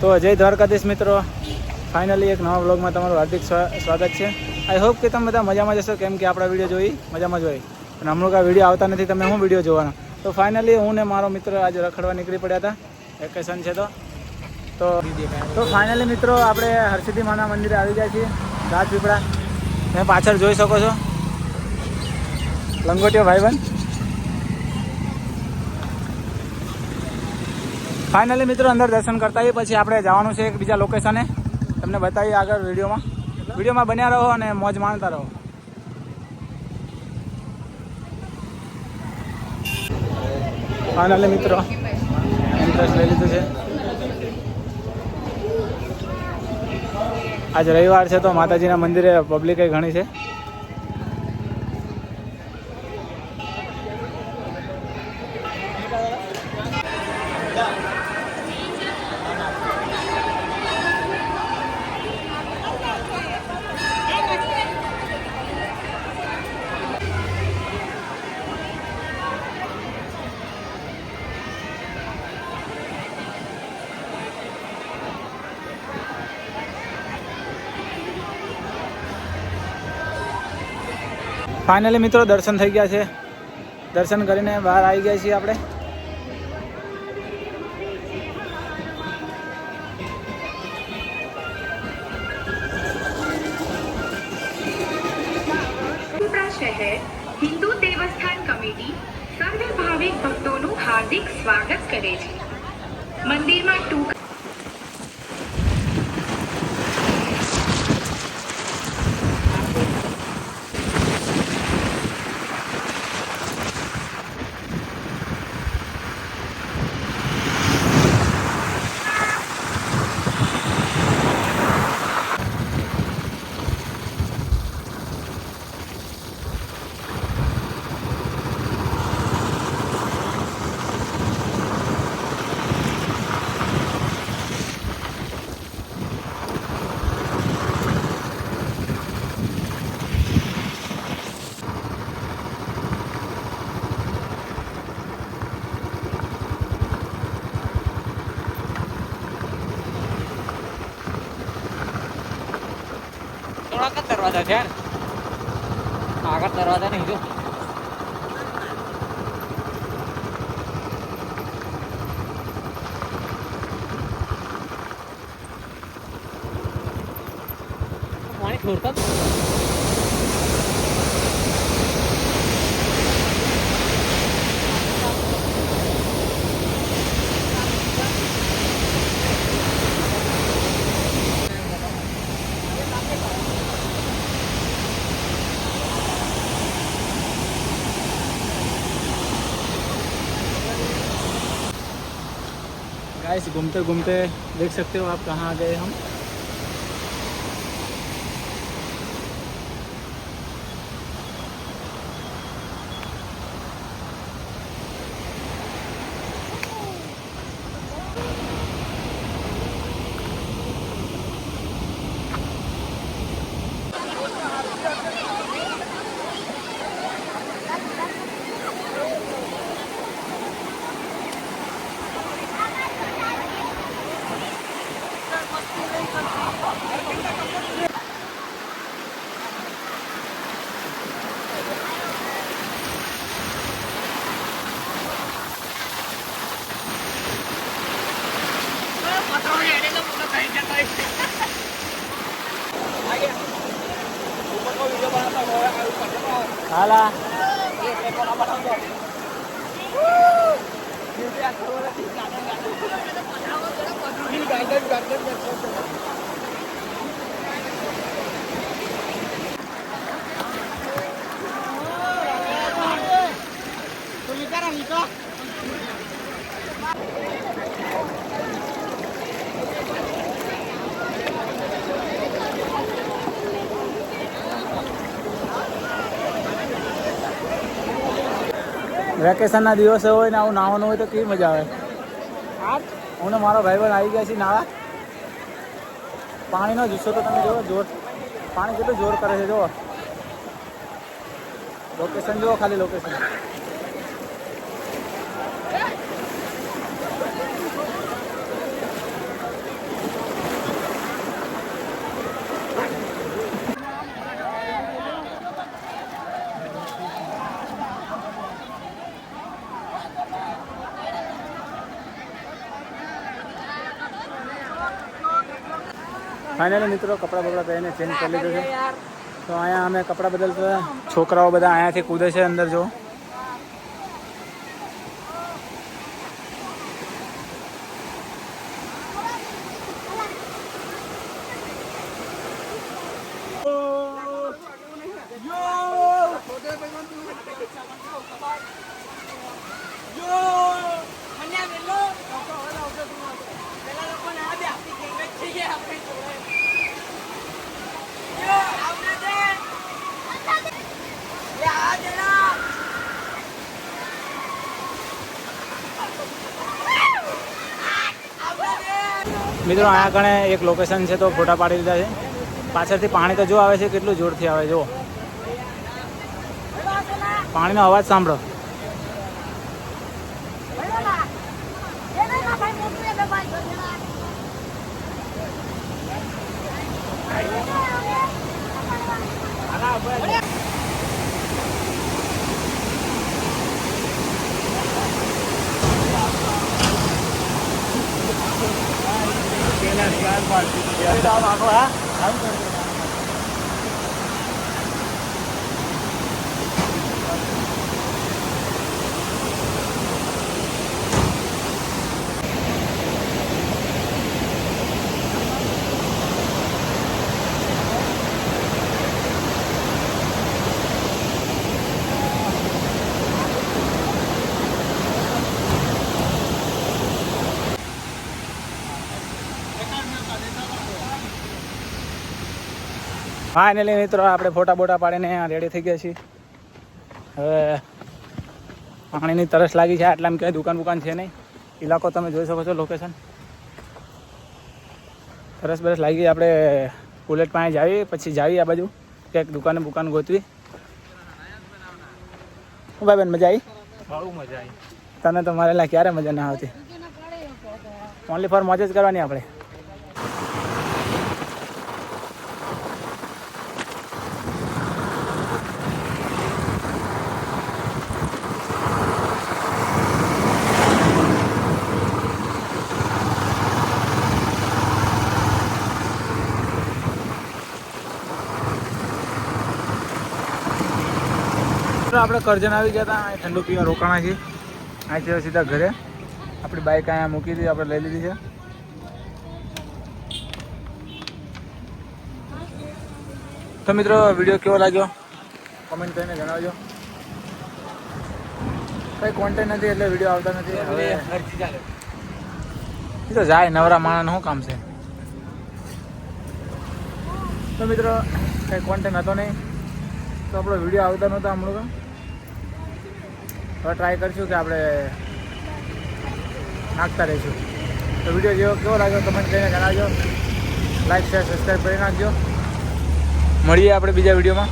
તો જય દ્વારકાધીશ મિત્રો. ફાઇનલી એક નવા બ્લોગમાં તમારું હાર્દિક સ્વા- સ્વાગત છે. આઈ હોપ કે તમે બધા મજામાં જશો કેમ કે આપણા વીડિયો જોઈ મજામાં જોઈ પણ હમણાં કાંઈ વીડિયો આવતા નથી, તમે શું વીડિયો જોવાના? તો ફાઇનલી હું ને મારો મિત્ર આજે રખડવા નીકળી પડ્યા હતા. વેકેશન છે તો. તો તો ફાઇનલી મિત્રો આપણે હરસિદ્ધિ માના મંદિરે આવી ગયા છીએ, રાજપીપળા. તમે પાછળ જોઈ શકો છો. લંગોટીઓ ભાઈબંધ. ફાઇનલી મિત્રો, અંદર દર્શન કરતા આવીએ. પછી આપણે જવાનું છે એક બીજા લોકેશને તમને બતાવીએ આગળ વિડીયોમાં. વિડીયોમાં બન્યા રહો અને મોજ માણતા રહો. ફાઇનલી મિત્રો ઇન્ટરેસ્ટ લઈ લીધું છે. આજ રવિવાર છે તો માતાજીના મંદિરે પબ્લિક ઘણી છે. ફાઇનલી મિત્રો દર્શન થઈ ગયા છે. દર્શન કરીને બહાર આવી ગયા છીએ આપણે. હિન્દુ દેવસ્થાન કમિટી સર્વે ભક્તોનું હાર્દિક સ્વાગત કરે છે. મંદિરમાં ટૂંક જ દરવાજા છે આગળ દરવાજા નહીં જો. પાણી છોડતા गाइस घूमते घूमते देख सकते हो आप कहाँ आ गए हम Alah. Tulikan ang ito. વેકેશનના દિવસે હોય ને આવું નાવાનું હોય તો કેવી મજા આવે? હું ને મારો ભાઈબંધ આવી ગયા છે નાવા પાણીનો જુસ્સો તો તમે જોવો જોર. પાણી કેટલું જોર કરે છે જોવો લોકેશન જોવો ખાલી લોકેશન ફાઇનલી મિત્રો કપડાં બપડા પહેરીને ચેન્જ કરી લીધું છે તો અહીંયા અમે કપડાં બદલતા છોકરાઓ બધા અહીંયાથી કૂદે છે અંદર જો મિત્રો, અહીંયા કણે એક લોકેશન છે તો ફોટા પાડી લીધા છે. પાછળથી પાણી તો જો આવે છે, કેટલું જોરથી આવે જો પાણીનો અવાજ સાંભળો. 你知道吗？哥，ફાઇનલી મિત્રો આપણે ફોટા બોટા પાડીને રેડી થઈ ગયા છીએ. હવે પાણીની તરસ લાગી છે આટલામાં ક્યાંય દુકાન બુકાન છે નહીં. ઇલાકો તમે જોઈ શકો છો લોકેશન તરસ બરસ લાગી આપણે બુલેટ પાસે જાવી પછી જાવી આ બાજુ. ક્યાંક દુકાને બુકાન ગોતવી. હું ભાઈ બેન મજા આવી? બહુ મજા આવી. તને તો મારે ક્યારે મજા ના આવતી? ઓનલી ફોર મોજ જ કરવાની આપણે. આપણે કરજણ આવી ગયા હતા ઠંડુ પીવા રોકાણા છીએ. અહીંથી સીધા ઘરે. આપણી બાઇક અહીંયા મૂકી દીધી આપણે લઈ લીધી છે. તો મિત્રો વીડિયો કેવો લાગ્યો? કમેન્ટ કરીને જણાવજો. કંઈ કોન્ટેન્ટ નથી એટલે વીડિયો આવતા નથી. હવે એ તો જાય નવરા માણસનું શું કામ છે? તો મિત્રો કંઈ કોન્ટેન્ટ હતો નહીં. તો આપણો વીડિયો આવતા નહોતા હમણાં હવે ટ્રાય કરીશું કે આપણે નાખતા રહીશું. તો વીડિયો જેવો કેવો લાગ્યો કમેન્ટ કરીને જણાવજો. લાઈક શેર સબસ્ક્રાઈબ કરી નાખજો. મળીએ આપણે બીજા વિડીયોમાં